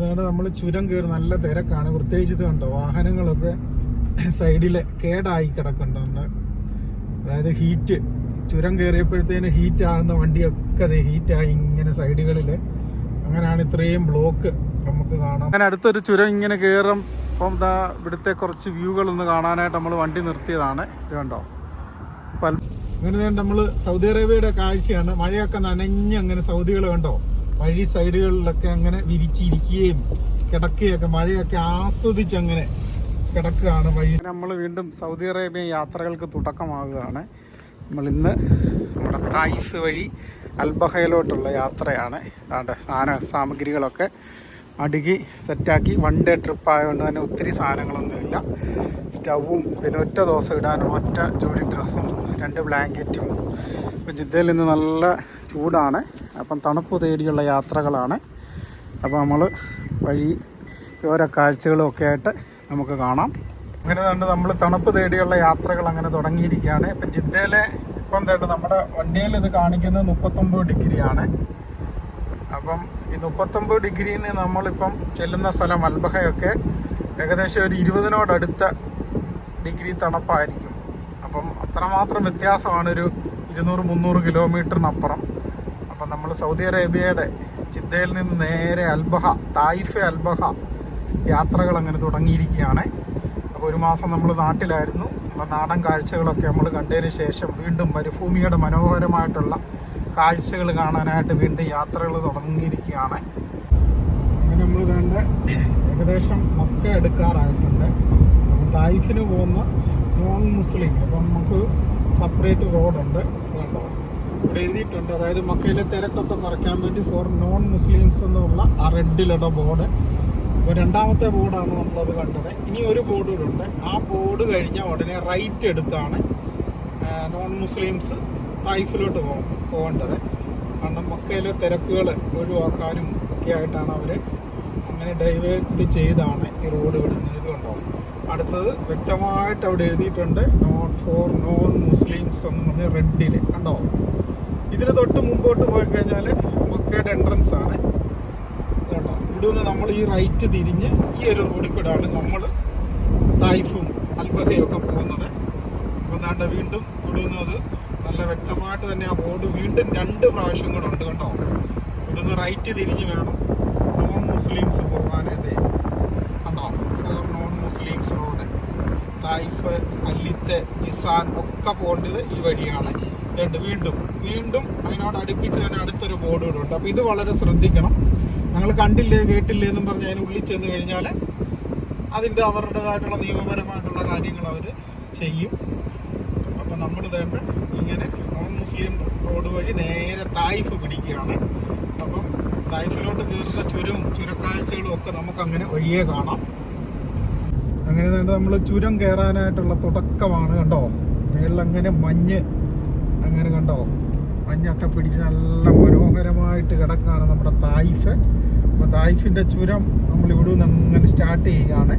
അങ്ങനെയാണ് നമ്മൾ ചുരം കയറി നല്ല തിരക്കാണ്. പ്രത്യേകിച്ച് ഇത് കണ്ടോ വാഹനങ്ങളൊക്കെ സൈഡിൽ കേടായി കിടക്കുന്നുണ്ട് അതായത് ഹീറ്റ് ചുരം കയറിയപ്പോഴത്തേന് ഹീറ്റ് ആകുന്ന വണ്ടിയൊക്കെ അത് ഹീറ്റായി ഇങ്ങനെ സൈഡുകളിൽ അങ്ങനെയാണ് ഇത്രയും ബ്ലോക്ക് നമുക്ക് കാണാം. അങ്ങനെ അടുത്തൊരു ചുരം ഇങ്ങനെ കയറും. അപ്പം ദാ ഇവിടുത്തെ കുറച്ച് വ്യൂകൾ ഒന്ന് കാണാനായിട്ട് നമ്മൾ വണ്ടി നിർത്തിയതാണ്. ഇത് കണ്ടോ? അങ്ങനെ നമ്മൾ സൗദി അറേബ്യയുടെ കാഴ്ചയാണ്. മഴയൊക്കെ നനഞ്ഞ് അങ്ങനെ സൗദികൾ കണ്ടോ? വഴി സൈഡുകളിലൊക്കെ അങ്ങനെ വിരിച്ചിരിക്കുകയും കിടക്കുകയൊക്കെ മഴയൊക്കെ ആസ്വദിച്ച് അങ്ങനെ കിടക്കുകയാണ് വഴി. നമ്മൾ വീണ്ടും സൗദി അറേബ്യ യാത്രകൾക്ക് തുടക്കമാകുകയാണ് നമ്മൾ ഇന്ന് നമ്മുടെ തായിഫ് വഴി അൽബഹയിലോട്ടുള്ള യാത്രയാണ്. അതാണ്ട് സാധന സാമഗ്രികളൊക്കെ അടുക്കി സെറ്റാക്കി വൺ ഡേ ട്രിപ്പ് ആയതുകൊണ്ട് തന്നെ ഒത്തിരി സാധനങ്ങളൊന്നുമില്ല. സ്റ്റവും പിന്നെ ഒറ്റ ദിവസം ഇടാനും ഒറ്റ ജോഡി ഡ്രസ്സും രണ്ട് ബ്ലാങ്കറ്റും. ഇപ്പം ജിദ്ദയിൽ നിന്ന് നല്ല ചൂടാണ്. അപ്പം തണുപ്പ് തേടിയുള്ള യാത്രകളാണ്. അപ്പോൾ നമ്മൾ വഴി ഓരോ കാഴ്ചകളും ഒക്കെ ആയിട്ട് നമുക്ക് കാണാം. അങ്ങനെ കണ്ട് നമ്മൾ തണുപ്പ് തേടിയുള്ള യാത്രകൾ അങ്ങനെ തുടങ്ങിയിരിക്കുകയാണ്. ഇപ്പം ജിദ്ദയിലെ ഇപ്പം തേട്ട് നമ്മുടെ വണ്ടിയിൽ ഇത് കാണിക്കുന്നത് മുപ്പത്തൊമ്പത് ഡിഗ്രിയാണ്. അപ്പം ഈ മുപ്പത്തൊമ്പത് ഡിഗ്രിയിൽ നിന്ന് നമ്മളിപ്പം ചെല്ലുന്ന സ്ഥലം അൽബഹയൊക്കെ ഏകദേശം ഒരു ഇരുപതിനോടടുത്ത ഡിഗ്രി തണുപ്പായിരിക്കും. അപ്പം അത്രമാത്രം വ്യത്യാസമാണ് ഒരു ഇരുന്നൂറ് മുന്നൂറ് കിലോമീറ്ററിനപ്പുറം. അപ്പം നമ്മൾ സൗദി അറേബ്യയുടെ ജിദ്ദയിൽ നിന്ന് നേരെ അൽബഹ തായിഫ അൽബഹ യാത്രകൾ അങ്ങനെ തുടങ്ങിയിരിക്കുകയാണ്. അപ്പോൾ ഒരു മാസം നമ്മൾ നാട്ടിലായിരുന്നു. അപ്പം നാടൻ കാഴ്ചകളൊക്കെ നമ്മൾ കണ്ടതിന് ശേഷം വീണ്ടും മരുഭൂമിയുടെ മനോഹരമായിട്ടുള്ള കാഴ്ചകൾ കാണാനായിട്ട് വീണ്ടും യാത്രകൾ തുടങ്ങിയിരിക്കുകയാണ്. അങ്ങനെ നമ്മൾ വേണ്ട ഏകദേശം മക്ക എടുക്കാറായിട്ടുണ്ട്. അപ്പം തായിഫിന് പോകുന്ന നോൺ മുസ്ലിം അപ്പം നമുക്ക് സെപ്പറേറ്റ് റോഡുണ്ട് ഇതുണ്ടോ? ഇവിടെ എഴുതിയിട്ടുണ്ട്. അതായത് മക്കയിലെ തിരക്കൊക്കെ കുറയ്ക്കാൻ വേണ്ടി ഫോർ നോൺ മുസ്ലിംസ് എന്നുള്ള ആ റെഡിലുള്ള ബോർഡ് അപ്പോൾ രണ്ടാമത്തെ ബോർഡാണ് നമ്മളത് കണ്ടത്. ഇനി ഒരു ബോർഡ് കൂടെ ഉണ്ട്. ആ ബോർഡ് കഴിഞ്ഞ ഉടനെ റൈറ്റ് എടുത്താണ് നോൺ മുസ്ലിംസ് തായിഫിലോട്ട് പോകും പോകേണ്ടത്. കാരണം മക്കയിലെ തിരക്കുകൾ ഒഴിവാക്കാനും ഒക്കെ ആയിട്ടാണ് അവർ അങ്ങനെ ഡൈവേർട്ട് ചെയ്താണ് ഈ റോഡ് വിടുന്നത് ഇതുകൊണ്ടാവും അടുത്തത് വ്യക്തമായിട്ട് അവിടെ എഴുതിയിട്ടുണ്ട് നോൺ ഫോർ നോൺ മുസ്ലിംസ് എന്ന് പറഞ്ഞ റെഡിൽ കണ്ടോ? ഇതിന് തൊട്ട് മുമ്പോട്ട് പോയി കഴിഞ്ഞാൽ മക്കയുടെ എൻട്രൻസ് ആണ്. കണ്ടോ ഇവിടുന്ന് നമ്മൾ ഈ റൈറ്റ് തിരിഞ്ഞ് ഈ ഒരു റോഡിൽ കൂടെയാണ് നമ്മൾ തായിഫും അൽബഹയും ഒക്കെ പോകുന്നത്. അപ്പം വീണ്ടും വീണ്ടും ഇവിടുന്ന് അത് നല്ല വ്യക്തമായിട്ട് തന്നെ ആ ബോർഡ് വീണ്ടും രണ്ട് പ്രാവശ്യം കൂടെ ഉണ്ട് കേട്ടോ ഇവിടുന്ന് റൈറ്റ് തിരിഞ്ഞ് വേണം നോൺ മുസ്ലിംസ് പോകാനേ കണ്ടോ? For non Muslims road Taif അല്ലിത്ത് Jizan ഒക്കെ പോകേണ്ടത് ഈ വഴിയാണ്. രണ്ട് വീണ്ടും. വീണ്ടും അതിനോട് അടുപ്പിച്ച് തന്നെ അടുത്തൊരു ബോർഡ് കൂടെ ഉണ്ട്. അപ്പോൾ ഇത് വളരെ ശ്രദ്ധിക്കണം. ഞങ്ങൾ കണ്ടില്ലേ കേട്ടില്ലേ എന്നും പറഞ്ഞ് അതിന് ഉള്ളിൽ ചെന്ന് കഴിഞ്ഞാൽ അതിന്റെ അവരുടേതായിട്ടുള്ള നിയമപരമായിട്ടുള്ള കാര്യങ്ങൾ അവർ ചെയ്യും. അപ്പം നമ്മൾ വേണ്ട ഇങ്ങനെ നോൺ മുസ്ലിം റോഡ് വഴി നേരെ തായിഫ് പിടിക്കുകയാണ്. അപ്പം തായിഫിലോട്ട് കയറുന്ന ചുരം ചുരക്കാഴ്ചകളും ഒക്കെ നമുക്ക് അങ്ങനെ വഴിയേ കാണാം. അങ്ങനെ തന്നെ നമ്മൾ ചുരം കയറാനായിട്ടുള്ള തുടക്കമാണ് കണ്ടോ? മേളിലങ്ങനെ മഞ്ഞ് അങ്ങനെ കണ്ടോ? മഞ്ഞൊക്കെ പിടിച്ച് നല്ല മനോഹരമായിട്ട് കിടക്കുകയാണ് നമ്മുടെ തായിഫ്. അപ്പോൾ തായിഫിന്റെ ചുരം നമ്മൾ ഇവിടെ നിന്ന് അങ്ങനെ സ്റ്റാർട്ട് ചെയ്യുകയാണ്.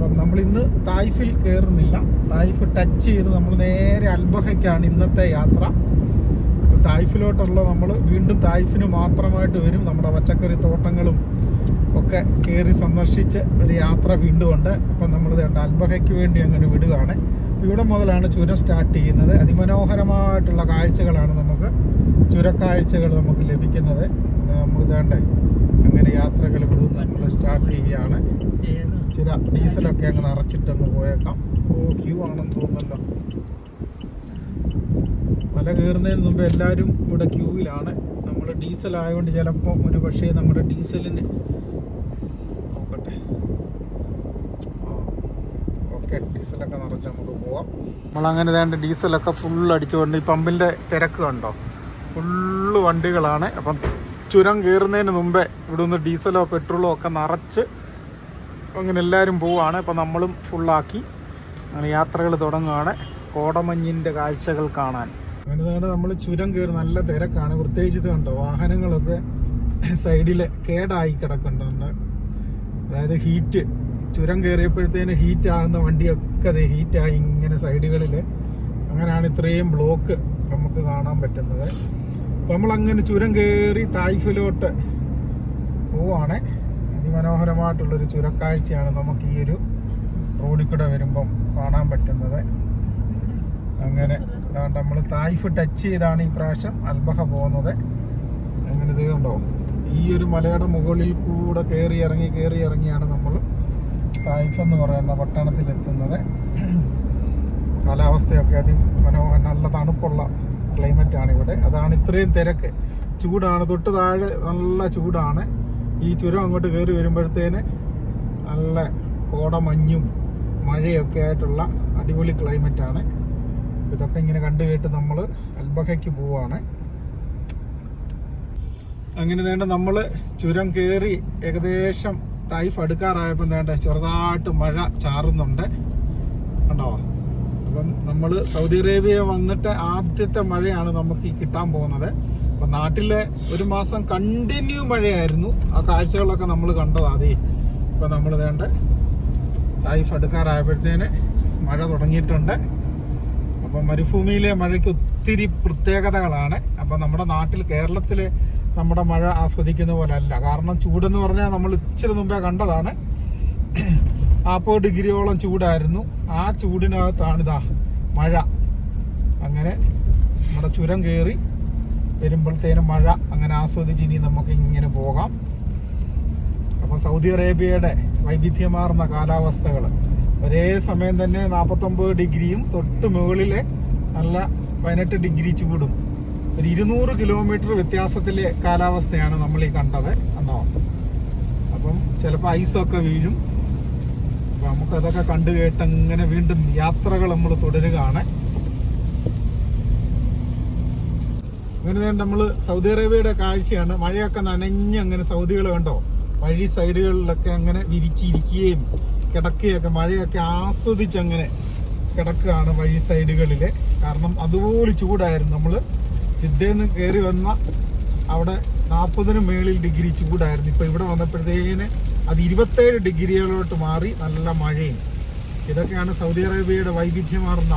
അപ്പം നമ്മൾ ഇന്ന് തായ്ഫിൽ കയറുന്നില്ല തായ്ഫ് ടച്ച് ചെയ്ത് നമ്മൾ നേരെ അൽബഹയ്ക്കാണ് ഇന്നത്തെ യാത്ര. അപ്പോൾ തായ്ഫിലോട്ടുള്ള നമ്മൾ വീണ്ടും തായ്ഫിന് മാത്രമായിട്ട് വരും. നമ്മുടെ പച്ചക്കറി തോട്ടങ്ങളും ഒക്കെ കയറി സന്ദർശിച്ച് ഒരു യാത്ര വീണ്ടും ഉണ്ട്. അപ്പം നമ്മൾ വേണ്ട അൽബഹയ്ക്ക് വേണ്ടി അങ്ങനെ വിടുകയാണ്. ഇവിടെ മുതലാണ് ചുരം സ്റ്റാർട്ട് ചെയ്യുന്നത്. അതിമനോഹരമായിട്ടുള്ള കാഴ്ചകളാണ് നമുക്ക് ചുരക്കാഴ്ചകൾ നമുക്ക് ലഭിക്കുന്നത്. നമുക്ക് വേണ്ടേ അങ്ങനെ യാത്രകൾ ഇവിടെ നമ്മൾ സ്റ്റാർട്ട് ചെയ്യുകയാണ്. ചില ഡീസലൊക്കെ അങ്ങ് നിറച്ചിട്ട് അങ്ങ് പോയേക്കാം. ഓ ക്യൂ ആണെന്ന് തോന്നുന്നല്ലോ. മല കയറുന്നതിന് മുമ്പ് എല്ലാവരും ഇവിടെ ക്യൂവിലാണ് നമ്മൾ ഡീസൽ ആയതുകൊണ്ട് ചിലപ്പോൾ ഒരു പക്ഷേ നമ്മുടെ ഡീസലിന് നോക്കട്ടെ. ഓക്കെ ഡീസലൊക്കെ നിറച്ച് നമുക്ക് പോവാം. നമ്മളങ്ങനെ വേണ്ട ഡീസലൊക്കെ ഫുൾ അടിച്ചുകൊണ്ട് ഈ പമ്പിന്റെ തിരക്ക് കണ്ടോ? ഫുള്ള് വണ്ടികളാണ്. അപ്പം ചുരം കയറുന്നതിന് മുമ്പേ ഇവിടെ നിന്ന് ഡീസലോ പെട്രോളോ ഒക്കെ നിറച്ച് അങ്ങനെ എല്ലാവരും പോവുകയാണ് ഇപ്പം നമ്മളും ഫുള്ളാക്കി അങ്ങനെ യാത്രകൾ തുടങ്ങുകയാണ്. കോടമഞ്ഞിന്റെ കാഴ്ചകൾ കാണാൻ. അങ്ങനെ നമ്മൾ ചുരം കയറി നല്ല തിരക്കാണ്. പ്രത്യേകിച്ച് കണ്ടോ? വാഹനങ്ങളൊക്കെ സൈഡിൽ കേടായി കിടക്കുന്നുണ്ട്. അതായത് ഹീറ്റ് ചുരം കയറിയപ്പോഴത്തേന് ഹീറ്റ് ആകുന്ന വണ്ടിയൊക്കെ അതെ ഹീറ്റായി ഇങ്ങനെ സൈഡുകളിൽ അങ്ങനെയാണ് ഇത്രയും ബ്ലോക്ക് നമുക്ക് കാണാൻ പറ്റുന്നത്. അപ്പം നമ്മളങ്ങനെ ചുരം കയറി തായ്ഫിലോട്ട് പോവാണ്. അതിമനോഹരമായിട്ടുള്ളൊരു ചുരക്കാഴ്ചയാണ് നമുക്ക് ഈ ഒരു റോഡിൽ കൂടെ വരുമ്പം കാണാൻ പറ്റുന്നത്. അങ്ങനെ അതുകൊണ്ട് നമ്മൾ തായ്ഫ് ടച്ച് ചെയ്താണ് ഈ പ്രാവശ്യം അൽബഹ പോകുന്നത്. അങ്ങനെ ഇത് ഈ ഒരു മലയുടെ മുകളിൽ കൂടെ കയറി ഇറങ്ങി കയറി ഇറങ്ങിയാണ് നമ്മൾ തായ്ഫ് എന്ന് പറയുന്ന പട്ടണത്തിൽ എത്തുന്നത്. കാലാവസ്ഥയൊക്കെ അതി മനോഹര നല്ല തണുപ്പുള്ള ക്ലൈമറ്റാണ് ഇവിടെ. അതാണ് ഇത്രയും തിരക്ക്. ചൂടാണ്. തൊട്ട് താഴെ നല്ല ചൂടാണ്. ഈ ചുരം അങ്ങോട്ട് കയറി വരുമ്പോഴത്തേന് നല്ല കോടമഞ്ഞും മഴയൊക്കെ ആയിട്ടുള്ള അടിപൊളി ക്ലൈമറ്റ് ആണ്. ഇതൊക്കെ ഇങ്ങനെ കണ്ടു കേട്ട് നമ്മൾ അൽബഹയ്ക്ക് പോവാണ്. അങ്ങനെ വേണ്ട നമ്മൾ ചുരം കയറി ഏകദേശം തൈഫ് അടുക്കാറായപ്പം വേണ്ട ചെറുതായിട്ട് മഴ ചാറുന്നുണ്ട്. കണ്ടോ? അപ്പം നമ്മൾ സൗദി അറേബ്യ വന്നിട്ട് ആദ്യത്തെ മഴയാണ് നമുക്ക് കിട്ടാൻ പോകുന്നത്. അപ്പം നാട്ടിലെ ഒരു മാസം കണ്ടിന്യൂ മഴയായിരുന്നു. ആ കാഴ്ചകളൊക്കെ നമ്മൾ കണ്ടതാ ഇപ്പം നമ്മൾ വേണ്ട ലൈഫ് അടുക്കാറായപ്പോഴത്തേന് മഴ തുടങ്ങിയിട്ടുണ്ട്. അപ്പം മരുഭൂമിയിലെ മഴയ്ക്ക് ഒത്തിരി പ്രത്യേകതകളാണ്. അപ്പം നമ്മുടെ നാട്ടിൽ കേരളത്തിൽ നമ്മുടെ മഴ ആസ്വദിക്കുന്ന പോലെ അല്ല കാരണം ചൂടെന്ന് പറഞ്ഞാൽ നമ്മൾ ഇച്ചിരി മുമ്പേ കണ്ടതാണ്. നാൽപ്പത് ഡിഗ്രിയോളം ചൂടായിരുന്നു. ആ ചൂടിനകത്താണിതാ മഴ. അങ്ങനെ നമ്മുടെ ചുരം കയറി വരുമ്പോഴത്തേനും മഴ അങ്ങനെ ആസ്വദിച്ച് ഇനി നമുക്ക് ഇങ്ങനെ പോകാം. അപ്പോൾ സൗദി അറേബ്യയുടെ വൈവിധ്യമാർന്ന കാലാവസ്ഥകൾ ഒരേ സമയം തന്നെ നാൽപ്പത്തൊമ്പത് ഡിഗ്രിയും തൊട്ട് മുകളിലെ നല്ല പതിനെട്ട് ഡിഗ്രി ചൂടും. ഒരു ഇരുന്നൂറ് കിലോമീറ്റർ വ്യത്യാസത്തിലെ കാലാവസ്ഥയാണ് നമ്മൾ ഈ കണ്ടത് എന്നോ അപ്പം ചിലപ്പോൾ ഐസൊക്കെ വീഴും. അപ്പം നമുക്കതൊക്കെ കണ്ടു കേട്ടങ്ങനെ വീണ്ടും യാത്രകൾ നമ്മൾ തുടരുകയാണ്. അങ്ങനെ നമ്മൾ സൗദി അറേബ്യയുടെ കാഴ്ചയാണ്. മഴയൊക്കെ നനഞ്ഞ് അങ്ങനെ സൗദികൾ കണ്ടോ? വഴി സൈഡുകളിലൊക്കെ അങ്ങനെ വിരിച്ചിരിക്കുകയും കിടക്കുകയൊക്കെ മഴയൊക്കെ ആസ്വദിച്ച് അങ്ങനെ കിടക്കുകയാണ് വഴി സൈഡുകളിൽ കാരണം അതുപോലെ ചൂടായിരുന്നു നമ്മൾ ജിദ്ദയിൽ നിന്ന് കയറി വന്ന അവിടെ നാൽപ്പതിന് മേളിൽ ഡിഗ്രി ചൂടായിരുന്നു. ഇപ്പോൾ ഇവിടെ വന്നപ്പോഴത്തേക്കിന് അത് ഇരുപത്തേഴ് ഡിഗ്രികളിലോട്ട് മാറി നല്ല മഴയും. ഇതൊക്കെയാണ് സൗദി അറേബ്യയുടെ വൈവിധ്യമാർന്ന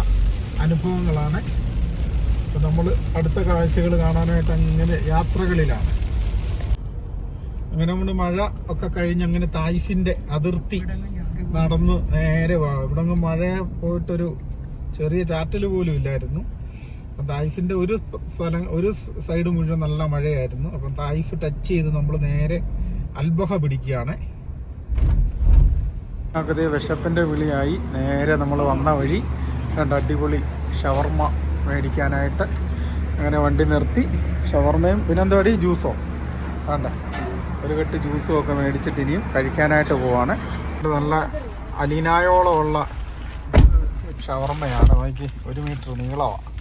അനുഭവങ്ങളാണ്. ഇപ്പൊ നമ്മൾ അടുത്ത കാഴ്ചകൾ കാണാനായിട്ട് അങ്ങനെ യാത്രകളിലാണ്. അങ്ങനെ നമ്മൾ മഴ ഒക്കെ കഴിഞ്ഞ് അങ്ങനെ തായ്ഫിന്റെ അതിർത്തി നടന്ന് നേരെ വാ. ഇവിടെ മഴ പോയിട്ടൊരു ചെറിയ ചാറ്റൽ പോലും ഇല്ലായിരുന്നു. അപ്പം തായ്ഫിന്റെ ഒരു സ്ഥലം ഒരു സൈഡ് മുഴുവൻ നല്ല മഴയായിരുന്നു. അപ്പം തായ്ഫ് ടച്ച് ചെയ്ത് നമ്മൾ നേരെ അൽബഹ പിടിക്കുകയാണ്. വിഷത്തിന്റെ വിളിയായി നേരെ നമ്മൾ വന്ന വഴി രണ്ട് അടിപൊളി ഷവർമ്മ മേടിക്കാനായിട്ട് അങ്ങനെ വണ്ടി നിർത്തി. ഷവർമയും പിന്നെന്താ പറയുക ജ്യൂസോ. വേണ്ട. ഒരു കെട്ട് ജ്യൂസും ഒക്കെ മേടിച്ചിട്ട് ഇനിയും കഴിക്കാനായിട്ട് പോവാണ്. നല്ല അലീനായോളമുള്ള ഷവർമയാണ്. നോക്കി ഒരു മീറ്റർ നീളമാണ്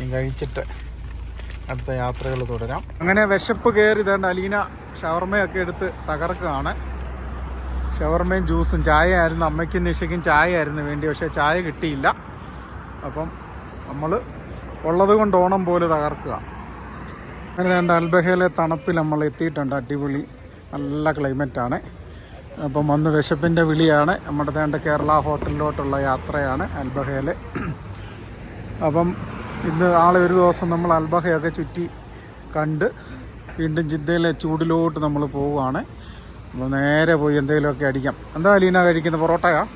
ഇനി കഴിച്ചിട്ട് അടുത്ത യാത്രകൾ തുടരാം. അങ്ങനെ വിശപ്പ് കയറി ഇതേണ്ട അലീന ഷവർമയൊക്കെ എടുത്ത് തകർക്കുകയാണ്. ഷവർമയും ജ്യൂസും ചായ ആയിരുന്നു അമ്മയ്ക്കും നിഷയ്ക്കും ചായ ആയിരുന്നു വേണ്ടി. പക്ഷേ ചായ കിട്ടിയില്ല. അപ്പം നമ്മൾ ഉള്ളത് കൊണ്ട് ഓണം പോലെ തകർക്കുക. അങ്ങനെ രണ്ട് അൽബഹയിലെ തണുപ്പിൽ നമ്മൾ എത്തിയിട്ടുണ്ട്. അടിപൊളി നല്ല ക്ലൈമറ്റാണ് അപ്പം വന്ന് വിശപ്പിന്റെ വിളിയാണ്. നമ്മുടെ തേണ്ട കേരള ഹോട്ടലിലോട്ടുള്ള യാത്രയാണ് അൽബഹയിൽ അപ്പം ഇന്ന് നാളെ ഒരു ദിവസം നമ്മൾ അൽബഹയൊക്കെ ചുറ്റി കണ്ട് വീണ്ടും ജിദ്ദയിലെ ചൂടിലോട്ട് നമ്മൾ പോവുകയാണ്. അപ്പോൾ നേരെ പോയി എന്തെങ്കിലുമൊക്കെ അടിക്കാം. എന്താ അലീന കഴിക്കുന്നത്? പൊറോട്ടയാ?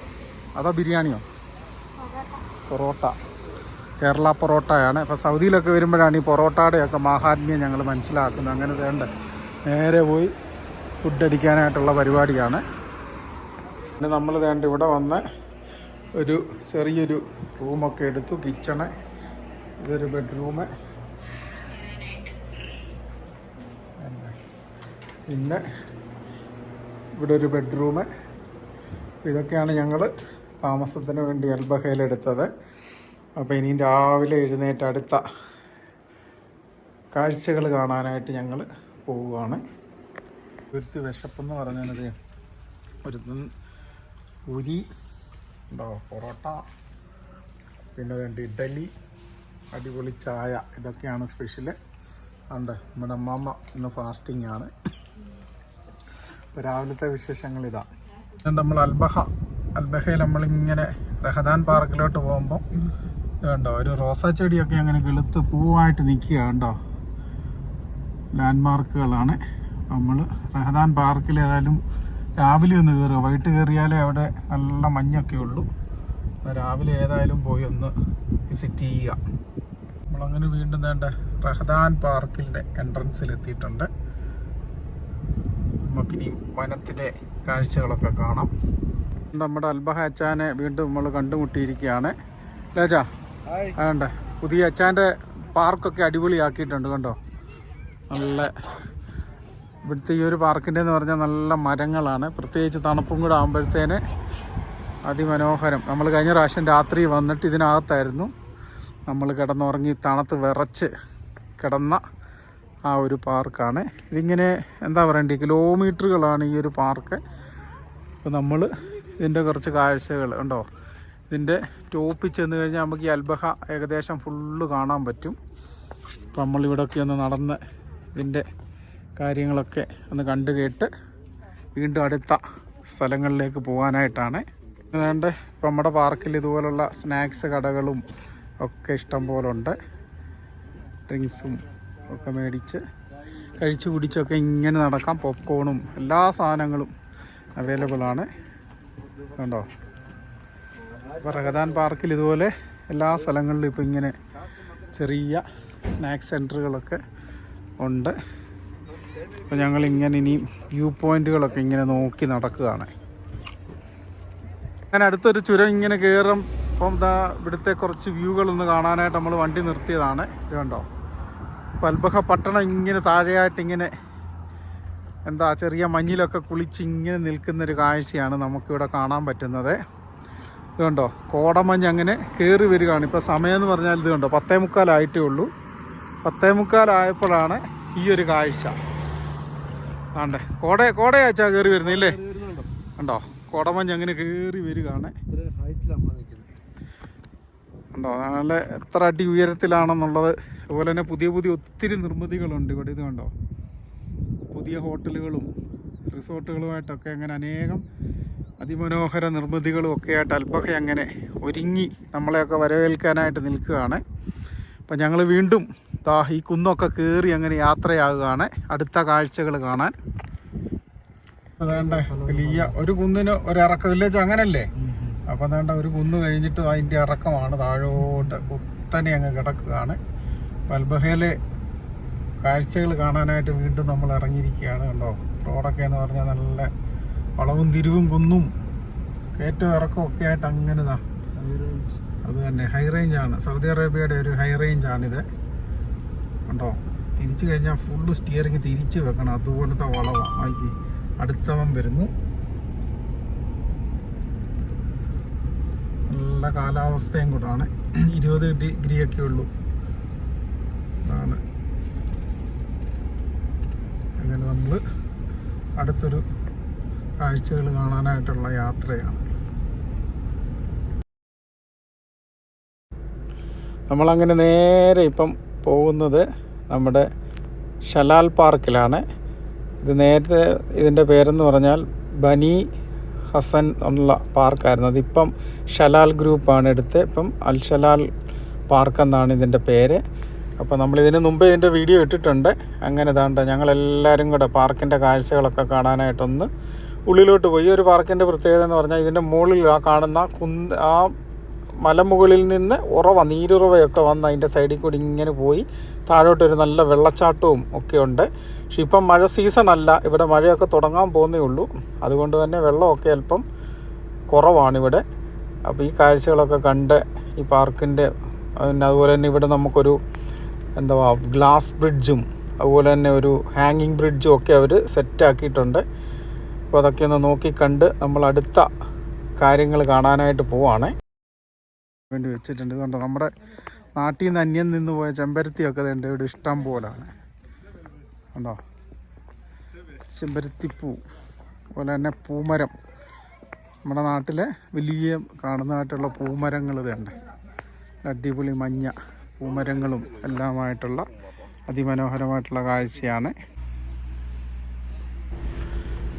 അതോ ബിരിയാണിയോ? പൊറോട്ട. കേരള പൊറോട്ടയാണ്. അപ്പോൾ സൗദിയിലൊക്കെ വരുമ്പോഴാണ് ഈ പൊറോട്ടയുടെയൊക്കെ മാഹാത്മ്യം ഞങ്ങൾ മനസ്സിലാക്കുന്നത്. അങ്ങനെ വേണ്ട. നേരെ പോയി ഫുഡ് അടിക്കാനായിട്ടുള്ള പരിപാടിയാണ്. പിന്നെ നമ്മൾ വേണ്ട ഇവിടെ വന്ന് ഒരു ചെറിയൊരു റൂമൊക്കെ എടുത്തു. കിച്ചണ് ഇതൊരു ബെഡ്റൂമ് പിന്നെ ഇവിടെ ഒരു ബെഡ്റൂമ് ഇതൊക്കെയാണ് ഞങ്ങൾ താമസത്തിന് വേണ്ടി അൽബഹയിലെടുത്തത് അപ്പോൾ ഇനിയും രാവിലെ എഴുന്നേറ്റ് അടുത്ത കാഴ്ചകൾ കാണാനായിട്ട് ഞങ്ങൾ പോവുകയാണ്. ഒരുത്തി വിശപ്പെന്ന് പറഞ്ഞത് ഒരു ഉരി ഉണ്ടോ പൊറോട്ട പിന്നെ അതുകൊണ്ട് ഇഡലി അടിപൊളി ചായ. ഇതൊക്കെയാണ് സ്പെഷ്യൽ ഉണ്ട് നമ്മുടെ അമ്മാമ്മ ഇന്ന് ഫാസ്റ്റിംഗ് ആണ്. ഇപ്പോൾ രാവിലത്തെ വിശേഷങ്ങൾ ഇതാ. നമ്മൾ അൽബഹ അൽബഹയിൽ നമ്മളിങ്ങനെ റഹദാൻ പാർക്കിലോട്ട് പോകുമ്പോൾ കണ്ടോ ഒരു റോസാ ചെടിയൊക്കെ അങ്ങനെ വെളുത്ത് പൂവായിട്ട് നിൽക്കുക കണ്ടോ. ലാൻഡ്മാർക്കുകളാണ് നമ്മൾ റഹദാൻ പാർക്കിൽ ഏതായാലും രാവിലെ ഒന്ന് കയറുക. വൈകിട്ട് കയറിയാലേ അവിടെ നല്ല മഞ്ഞൊക്കെ ഉള്ളൂ. രാവിലെ ഏതായാലും പോയി ഒന്ന് വിസിറ്റ് ചെയ്യുക. നമ്മളങ്ങനെ വീണ്ടും വേണ്ട റഹദാൻ പാർക്കിന്റെ എൻട്രൻസിൽ എത്തിയിട്ടുണ്ട്. നമുക്കിനി വനത്തിലെ കാഴ്ചകളൊക്കെ കാണാം. നമ്മുടെ അൽബഹ അച്ചാനെ വീണ്ടും നമ്മൾ കണ്ടുമുട്ടിയിരിക്കുകയാണ്. ലേജ അതുകൊണ്ട് പുതിയ അച്ചാന്റെ പാർക്കൊക്കെ അടിപൊളിയാക്കിയിട്ടുണ്ട് കണ്ടോ? നല്ല ഇവിടുത്തെ ഈ ഒരു പാർക്കിന്റെ എന്ന് പറഞ്ഞാൽ നല്ല മരങ്ങളാണ്. പ്രത്യേകിച്ച് തണുപ്പും കൂടെ ആകുമ്പോഴത്തേന് അതിമനോഹരം. നമ്മൾ കഴിഞ്ഞ പ്രാവശ്യം രാത്രി വന്നിട്ട് ഇതിനകത്തായിരുന്നു. നമ്മൾ കിടന്നുറങ്ങി തണുത്ത് വിറച്ച് കിടന്ന ആ ഒരു പാർക്കാണ്. ഇതിങ്ങനെ എന്താ പറയണ്ടേ? കിലോമീറ്ററുകളാണ് ഈ ഒരു പാർക്ക്. അപ്പോൾ നമ്മൾ ഇതിന്റെ കുറച്ച് കാഴ്ചകൾ ഉണ്ടോ ഇതിന്റെ ടോപ്പിൽ ചെന്ന് കഴിഞ്ഞാൽ നമുക്ക് ഈ അൽബഹ ഏകദേശം ഫുള്ള് കാണാൻ പറ്റും. അപ്പം നമ്മളിവിടെയൊക്കെ ഒന്ന് നടന്ന് ഇതിന്റെ കാര്യങ്ങളൊക്കെ ഒന്ന് കണ്ടു കേട്ട് വീണ്ടും അടുത്ത സ്ഥലങ്ങളിലേക്ക് പോകാനായിട്ടാണ്. അതുകൊണ്ട് ഇപ്പം നമ്മുടെ പാർക്കിൽ ഇതുപോലുള്ള സ്നാക്സ് കടകളും ഒക്കെ ഇഷ്ടം പോലെ ഉണ്ട്. ഡ്രിങ്ക്സും ഒക്കെ മേടിച്ച് കഴിച്ച് കുടിച്ചൊക്കെ ഇങ്ങനെ നടക്കാം. പോപ്കോണും എല്ലാ സാധനങ്ങളും അവൈലബിൾ ആണ്. കണ്ടോ? അപ്പോൾ റഹദാൻ പാർക്കിൽ ഇതുപോലെ എല്ലാ സ്ഥലങ്ങളിലും ഇപ്പോൾ ഇങ്ങനെ ചെറിയ സ്നാക്സ് സെന്ററുകളൊക്കെ ഉണ്ട്. അപ്പോൾ ഞങ്ങൾ ഇങ്ങനെ ഇനി വ്യൂ പോയിന്റുകളൊക്കെ ഇങ്ങനെ നോക്കി നടക്കുകയാണ്. അങ്ങനെ അടുത്തൊരു ചുരം ഇങ്ങനെ കയറും അപ്പം ദാ ഇവിടുത്തെ കുറച്ച് വ്യൂകളൊന്ന് കാണാനായിട്ട് നമ്മൾ വണ്ടി നിർത്തിയതാണ്. ഇത് കണ്ടോ? പൽബഹ പട്ടണം ഇങ്ങനെ താഴെയായിട്ട് ഇങ്ങനെ എന്താ ചെറിയ മഞ്ഞിലൊക്കെ കുളിച്ച് ഇങ്ങനെ നിൽക്കുന്നൊരു കാഴ്ചയാണ് നമുക്കിവിടെ കാണാൻ പറ്റുന്നത്. ഇത് കണ്ടോ? കോടമഞ്ഞ് അങ്ങനെ കയറി വരികയാണ്. ഇപ്പോൾ സമയം എന്ന് പറഞ്ഞാൽ ഇത് കണ്ടോ? പത്തേ മുക്കാലായിട്ടേ ഉള്ളൂ. പത്തേ മുക്കാലായപ്പോഴാണ് ഈ ഒരു കാഴ്ച. ആണ്ടേ കോട കോടയാഴ്ച കയറി വരുന്നില്ലേ കണ്ടോ? കോടമഞ്ഞ് അങ്ങനെ കയറി വരികയാണ്. ഉണ്ടോ നല്ല എത്ര അടി ഉയരത്തിലാണെന്നുള്ളത്. അതുപോലെ തന്നെ പുതിയ പുതിയ ഒത്തിരി നിർമ്മിതികളുണ്ട് ഇവിടെ. ഇത് കണ്ടോ? പുതിയ ഹോട്ടലുകളും റിസോർട്ടുകളുമായിട്ടൊക്കെ അങ്ങനെ അനേകം അതിമനോഹര നിർമ്മിതികളും ഒക്കെ ആയിട്ട് അൽബഹ അങ്ങനെ ഒരുങ്ങി നമ്മളെയൊക്കെ വരവേൽക്കാനായിട്ട് നിൽക്കുകയാണ്. അപ്പം ഞങ്ങൾ വീണ്ടും ദാ ഈ കുന്നൊക്കെ കയറി അങ്ങനെ യാത്രയാകുകയാണ് അടുത്ത കാഴ്ചകൾ കാണാൻ. അതേണ്ട വലിയ ഒരു കുന്നിന് ഒരിറക്കം വില്ലേജ് അങ്ങനല്ലേ? അപ്പം അതേണ്ട ഒരു കുന്ന് കഴിഞ്ഞിട്ട് അതിന്റെ ഇറക്കമാണ് താഴോട്ട് കുത്തനെ അങ്ങ് കിടക്കുകയാണ്. പൽബഹയിലെ കാഴ്ചകൾ കാണാനായിട്ട് വീണ്ടും നമ്മൾ ഇറങ്ങിയിരിക്കുകയാണ് കണ്ടോ? റോഡൊക്കെ എന്ന് പറഞ്ഞാൽ നല്ല വളവും തിരിവും കുന്നും കയറ്റവും ഇറക്കവും ഒക്കെ ആയിട്ട് അങ്ങനെ ഇതാ അത് തന്നെ. ഹൈ റേഞ്ച് ആണ്. സൗദി അറേബ്യയുടെ ഒരു ഹൈ റേഞ്ച് ആണിത്. കണ്ടോ? തിരിച്ചു കഴിഞ്ഞാൽ ഫുള്ള് സ്റ്റിയറിങ് തിരിച്ച് വെക്കണം. അതുപോലത്തെ വളവാണ് ആക്കി അടുത്തവൻ വരുന്നു. നല്ല കാലാവസ്ഥയും കൂടാണ്. ഇരുപത് ഡിഗ്രി ഒക്കെ ഉള്ളൂ. അതാണ് അങ്ങനെ നമ്മൾ അടുത്തൊരു കാഴ്ചകൾ കാണാനായിട്ടുള്ള യാത്രയാണ്. നമ്മളങ്ങനെ നേരെ ഇപ്പം പോകുന്നത് നമ്മുടെ ഷലാൽ പാർക്കിലാണ്. ഇത് നേരത്തെ ഇതിന്റെ പേരെന്ന് പറഞ്ഞാൽ ബനി ഹസൻ എന്നുള്ള പാർക്കായിരുന്നു. അതിപ്പം ഷലാൽ ഗ്രൂപ്പാണ് എടുത്ത് ഇപ്പം അൽ ഷലാൽ പാർക്ക് എന്നാണ് ഇതിന്റെ പേര്. അപ്പോൾ നമ്മൾ ഇതിന് മുമ്പ് ഇതിന്റെ വീഡിയോ ഇട്ടിട്ടുണ്ട്. അങ്ങനെ ഇതാണ്ട് ഞങ്ങളെല്ലാവരും കൂടെ പാർക്കിന്റെ കാഴ്ചകളൊക്കെ കാണാനായിട്ടൊന്ന് ഉള്ളിലോട്ട് പോയി. ഒരു പാർക്കിന്റെ പ്രത്യേകത എന്ന് പറഞ്ഞാൽ ഇതിന്റെ മുകളിൽ ആ കാണുന്ന കുന്ന് ആ മലമുകളിൽ നിന്ന് ഉറവ നീരുറവയൊക്കെ വന്ന് അതിന്റെ സൈഡിൽ കൂടി ഇങ്ങനെ പോയി. താഴോട്ടൊരു നല്ല വെള്ളച്ചാട്ടവും ഒക്കെ ഉണ്ട്. പക്ഷെ ഇപ്പം മഴ സീസൺ അല്ല. ഇവിടെ മഴയൊക്കെ തുടങ്ങാൻ പോകുന്നേ ഉള്ളൂ. അതുകൊണ്ട് തന്നെ വെള്ളമൊക്കെ അല്പം കുറവാണിവിടെ അപ്പോൾ ഈ കാഴ്ചകളൊക്കെ കണ്ട് ഈ പാർക്കിന്റെ പിന്നെ അതുപോലെ തന്നെ ഇവിടെ നമുക്കൊരു എന്താ ഗ്ലാസ് ബ്രിഡ്ജും അതുപോലെ തന്നെ ഒരു ഹാങ്ങിങ് ബ്രിഡ്ജും ഒക്കെ അവർ സെറ്റാക്കിയിട്ടുണ്ട്. അപ്പോൾ അതൊക്കെ ഒന്ന് നോക്കി കണ്ട് നമ്മൾ അടുത്ത കാര്യങ്ങൾ കാണാനായിട്ട് പോവാണേ. വേണ്ടി വെച്ചിട്ടുണ്ട്. ഇതുകൊണ്ട് നമ്മുടെ നാട്ടിൽ നിന്ന് അന്യം നിന്ന് പോയ ചെമ്പരത്തിയൊക്കെ ഉണ്ട്. ഇവിടെ ഇഷ്ടം പോലാണ്. ഉണ്ടോ ചെമ്പരത്തിപ്പൂ. അതുപോലെ തന്നെ പൂമരം. നമ്മുടെ നാട്ടിലെ വലിയ കാണുന്നതായിട്ടുള്ള പൂമരങ്ങൾ ഇതുണ്ട് അടിപൊളി മഞ്ഞ പൂമരങ്ങളും എല്ലാമായിട്ടുള്ള അതിമനോഹരമായിട്ടുള്ള കാഴ്ചയാണ്.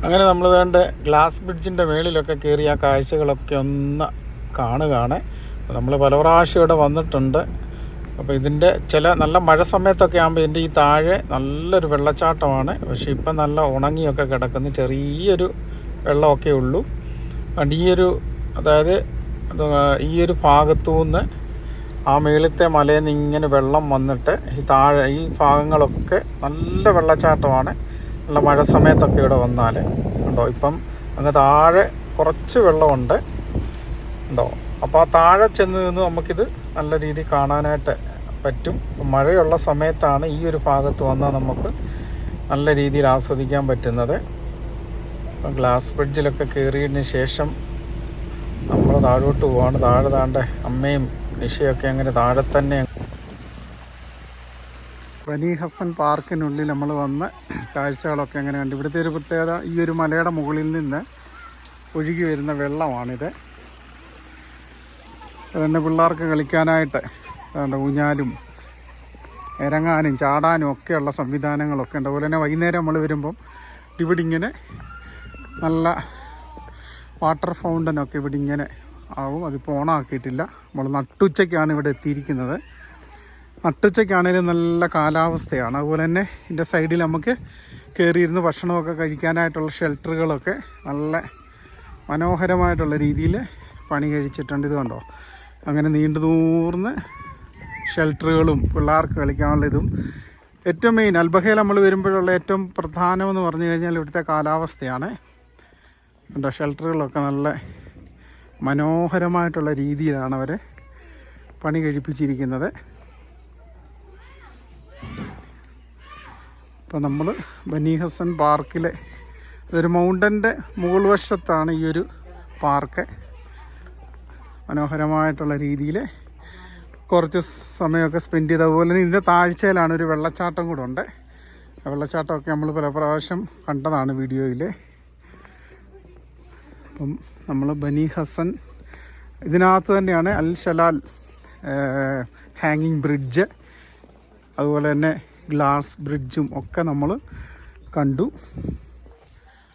അങ്ങനെ നമ്മൾ വേണ്ട ഗ്ലാസ് ബ്രിഡ്ജിന്റെ മേളിലൊക്കെ കയറി ആ കാഴ്ചകളൊക്കെ ഒന്ന് കാണുകയാണ്. നമ്മൾ പല പ്രാവശ്യം ഇവിടെ വന്നിട്ടുണ്ട്. അപ്പോൾ ഇതിന്റെ ചില നല്ല മഴ സമയത്തൊക്കെ ആകുമ്പോൾ ഇതിന്റെ ഈ താഴെ നല്ലൊരു വെള്ളച്ചാട്ടമാണ്. പക്ഷേ ഇപ്പം നല്ല ഉണങ്ങിയൊക്കെ കിടക്കുന്ന. ചെറിയൊരു വെള്ളമൊക്കെ ഉള്ളൂ. അതുകൊണ്ട് ഈയൊരു അതായത് ഈ ഒരു ഭാഗത്തു നിന്ന് ആ മേളത്തെ മലയിൽ നിന്ന് ഇങ്ങനെ വെള്ളം വന്നിട്ട് ഈ താഴെ ഈ ഭാഗങ്ങളൊക്കെ നല്ല വെള്ളച്ചാട്ടമാണ്. നല്ല മഴ സമയത്തൊക്കെ ഇവിടെ വന്നാൽ ഉണ്ടോ? ഇപ്പം അങ്ങ് താഴെ കുറച്ച് വെള്ളമുണ്ട്. ഉണ്ടോ? അപ്പോൾ ആ താഴെ ചെന്ന് നിന്ന് നമുക്കിത് നല്ല രീതിയിൽ കാണാനായിട്ട് പറ്റും. മഴയുള്ള സമയത്താണ് ഈ ഒരു ഭാഗത്ത് വന്നാൽ നമുക്ക് നല്ല രീതിയിൽ ആസ്വദിക്കാൻ പറ്റുന്നത്. ഇപ്പം ഗ്ലാസ് ബ്രിഡ്ജിലൊക്കെ കയറിയതിന് ശേഷം നമ്മൾ താഴോട്ട് പോവാണ്. താഴെ താണ്ട അമ്മയും നിഷയൊക്കെ അങ്ങനെ താഴെ തന്നെ ബനി ഹസൻ പാർക്കിനുള്ളിൽ നമ്മൾ വന്ന് കാഴ്ചകളൊക്കെ അങ്ങനെ കണ്ട്. ഇവിടുത്തെ ഒരു പ്രത്യേകത ഈ ഒരു മലയുടെ മുകളിൽ നിന്ന് ഒഴുകി വരുന്ന വെള്ളമാണിത്. അതുകൊണ്ട് പിള്ളേർക്ക് കളിക്കാനായിട്ട് അതുകൊണ്ട് ഊഞ്ഞാലും ഇറങ്ങാനും ചാടാനും ഒക്കെയുള്ള സംവിധാനങ്ങളൊക്കെ ഉണ്ട്. അതുപോലെ തന്നെ വൈകുന്നേരം നമ്മൾ വരുമ്പം ഇവിടെ ഇങ്ങനെ നല്ല വാട്ടർ ഫൗണ്ടനൊക്കെ ഇവിടെ ഇങ്ങനെ ആവും. അതിപ്പോൾ ഓണാക്കിയിട്ടില്ല. നമ്മൾ നട്ടുച്ചയ്ക്കാണ് ഇവിടെ എത്തിയിരിക്കുന്നത്. നട്ടുച്ചയ്ക്കാണെങ്കിലും നല്ല കാലാവസ്ഥയാണ്. അതുപോലെ തന്നെ ഇതിന്റെ സൈഡിൽ നമുക്ക് കയറിയിരുന്ന് ഭക്ഷണമൊക്കെ കഴിക്കാനായിട്ടുള്ള ഷെൽട്ടറുകളൊക്കെ നല്ല മനോഹരമായിട്ടുള്ള രീതിയിൽ പണി കഴിച്ചിട്ടുണ്ട് ഇത് കണ്ടോ? അങ്ങനെ നീണ്ടു ദൂർന്ന് ഷെൽട്ടറുകളും പിള്ളേർക്ക് കളിക്കാനുള്ള ഇതും. ഏറ്റവും മെയിൻ അൽബഹയിൽ നമ്മൾ വരുമ്പോഴുള്ള ഏറ്റവും പ്രധാനമെന്ന് പറഞ്ഞു കഴിഞ്ഞാൽ ഇവിടുത്തെ കാലാവസ്ഥയാണ്. കണ്ടോ? ഷെൽട്ടറുകളൊക്കെ നല്ല മനോഹരമായിട്ടുള്ള രീതിയിലാണ് അവർ പണി കഴിപ്പിച്ചിരിക്കുന്നത്. ഇപ്പോൾ നമ്മൾ ബനി ഹസൻ പാർക്കിലെ ഇതൊരു മൗണ്ടന്റെ മുകൾ വശത്താണ് ഈ ഒരു പാർക്ക്. മനോഹരമായിട്ടുള്ള രീതിയിൽ കുറച്ച് സമയമൊക്കെ സ്പെൻഡ് ചെയ്ത. അതുപോലെ തന്നെ ഇതിന്റെ താഴ്ചയിലാണ് ഒരു വെള്ളച്ചാട്ടം കൂടെ ഉണ്ട്. ആ വെള്ളച്ചാട്ടമൊക്കെ നമ്മൾ പല പ്രാവശ്യം കണ്ടതാണ് വീഡിയോയിൽ അപ്പം നമ്മൾ ബനി ഹസൻ ഇതിനകത്ത് തന്നെയാണ് അൽ ഷലാൽ ഹാങ്ങിങ് ബ്രിഡ്ജ് അതുപോലെ തന്നെ ഗ്ലാസ് ബ്രിഡ്ജും ഒക്കെ നമ്മൾ കണ്ടു.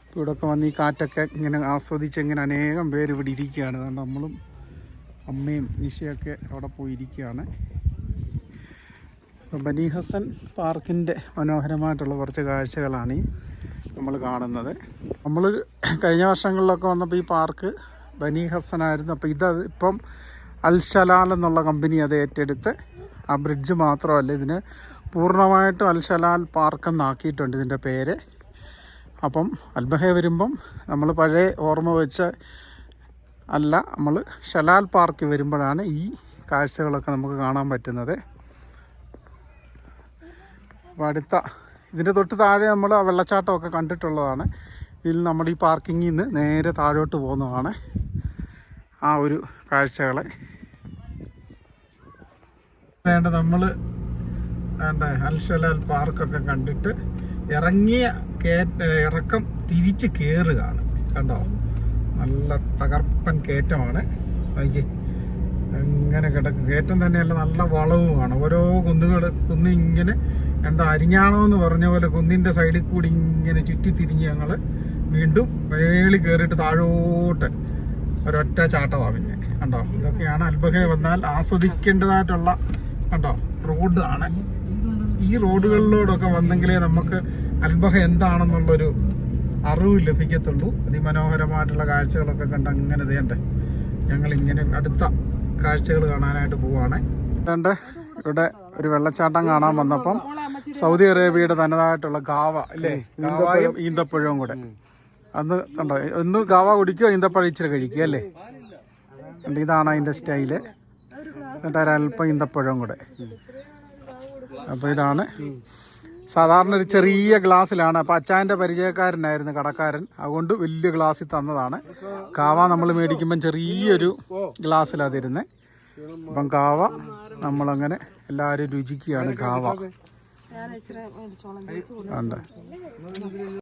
ഇവിടെ ഇവിടെയൊക്കെ വന്ന് ഈ കാറ്റൊക്കെ ഇങ്ങനെ ആസ്വദിച്ച് ഇങ്ങനെ അനേകം പേര് ഇവിടെ ഇരിക്കുകയാണ്. അതുകൊണ്ട് നമ്മളും അമ്മയും നിഷയൊക്കെ അവിടെ പോയി ഇരിക്കുകയാണ് അപ്പോൾ ബനി ഹസൻ പാർക്കിന്റെ മനോഹരമായിട്ടുള്ള കുറച്ച് കാഴ്ചകളാണ് ഈ നമ്മൾ കാണുന്നത്. നമ്മൾ കഴിഞ്ഞ വർഷങ്ങളിലൊക്കെ വന്നപ്പോൾ ഈ പാർക്ക് ബനി ഹസൻ ആയിരുന്നു. അപ്പോൾ ഇത് ഇപ്പം അൽ ഷലാൽ എന്നുള്ള കമ്പനി അത് ഏറ്റെടുത്ത് ആ ബ്രിഡ്ജ് മാത്രമല്ല ഇതിന് പൂർണമായിട്ടും അൽ ഷലാൽ പാർക്ക് എന്നാക്കിയിട്ടുണ്ട് ഇതിന്റെ പേര്. അപ്പം അൽബഹ വരുമ്പം നമ്മൾ പഴയ ഓർമ്മ വെച്ച അല്ല നമ്മൾ ഷലാൽ പാർക്ക് വരുമ്പോഴാണ് ഈ കാഴ്ചകളൊക്കെ നമുക്ക് കാണാൻ പറ്റുന്നത്. അപ്പോൾ അടുത്ത ഇതിന്റെ തൊട്ട് താഴെ നമ്മൾ ആ വെള്ളച്ചാട്ടമൊക്കെ കണ്ടിട്ടുള്ളതാണ്. ഇതിൽ നമ്മൾ ഈ പാർക്കിങ്ങിൽ നിന്ന് നേരെ താഴോട്ട് പോകുന്നതാണ് ആ ഒരു കാഴ്ചകളെ. വേണ്ട നമ്മൾ അൽഷലാൽ പാർക്കൊക്കെ കണ്ടിട്ട് ഇറങ്ങിയ കേറ്റ ഇറക്കം തിരിച്ച് കയറുകയാണ് കണ്ടോ? നല്ല തകർപ്പൻ കയറ്റമാണ് നോക്കി അങ്ങനെ കിടക്കും. കയറ്റം തന്നെയല്ല നല്ല വളവുമാണ് ഓരോ കുന്നുകൾ കുന്ന് ഇങ്ങനെ എന്താ അരിഞ്ഞാണോ എന്ന് പറഞ്ഞ പോലെ കുന്നിന്റെ സൈഡിൽ കൂടി ഇങ്ങനെ ചുറ്റി തിരിഞ്ഞ് ഞങ്ങൾ വീണ്ടും വേളി കയറിയിട്ട് താഴോട്ട് ഒരൊറ്റ ചാട്ടമാണ് പിന്നെ. കണ്ടോ? ഇതൊക്കെയാണ് അൽബഹ വന്നാൽ ആസ്വദിക്കേണ്ടതായിട്ടുള്ള കണ്ടോ? റോഡാണ് ഈ റോഡുകളിലൂടെയൊക്കെ വന്നെങ്കിലേ നമുക്ക് അൽബഹ എന്താണെന്നുള്ളൊരു അറിവ് ലഭിക്കത്തുള്ളൂ. അതിമനോഹരമായിട്ടുള്ള കാഴ്ചകളൊക്കെ കണ്ട് അങ്ങനെ വേണ്ടേ ഞങ്ങൾ ഇങ്ങനെ അടുത്ത കാഴ്ചകൾ കാണാനായിട്ട് പോവാണ്. അതുകൊണ്ട് ഇവിടെ ഒരു വെള്ളച്ചാട്ടം കാണാൻ വന്നപ്പം സൗദി അറേബ്യയുടെ തനതായിട്ടുള്ള ഗാവ അല്ലേ? ഗാവയും ഈന്തപ്പഴവും കൂടെ. അന്ന് കണ്ടോ ഒന്ന് ഗാവ കുടിക്കുക ഈന്തപ്പഴം ഇച്ചിരി കഴിക്കുക അല്ലേ? ഇതാണ് അതിന്റെ സ്റ്റൈൽ. എന്നിട്ട് ഒരല്പം ഈന്തപ്പഴവും കൂടെ. അപ്പോൾ ഇതാണ്. സാധാരണ ഒരു ചെറിയ ഗ്ലാസ്സിലാണ്. അപ്പോൾ അച്ചായന്റെ പരിചയക്കാരനായിരുന്നു കടക്കാരൻ. അതുകൊണ്ട് വലിയ ഗ്ലാസ്സിൽ തന്നതാണ്. കാവ നമ്മൾ മേടിക്കുമ്പം ചെറിയൊരു ഗ്ലാസ്സിലാണ് തരുന്നത് അപ്പം കാവ നമ്മളങ്ങനെ എല്ലാവരും രുചിക്കുകയാണ് കാവ. ഉണ്ട്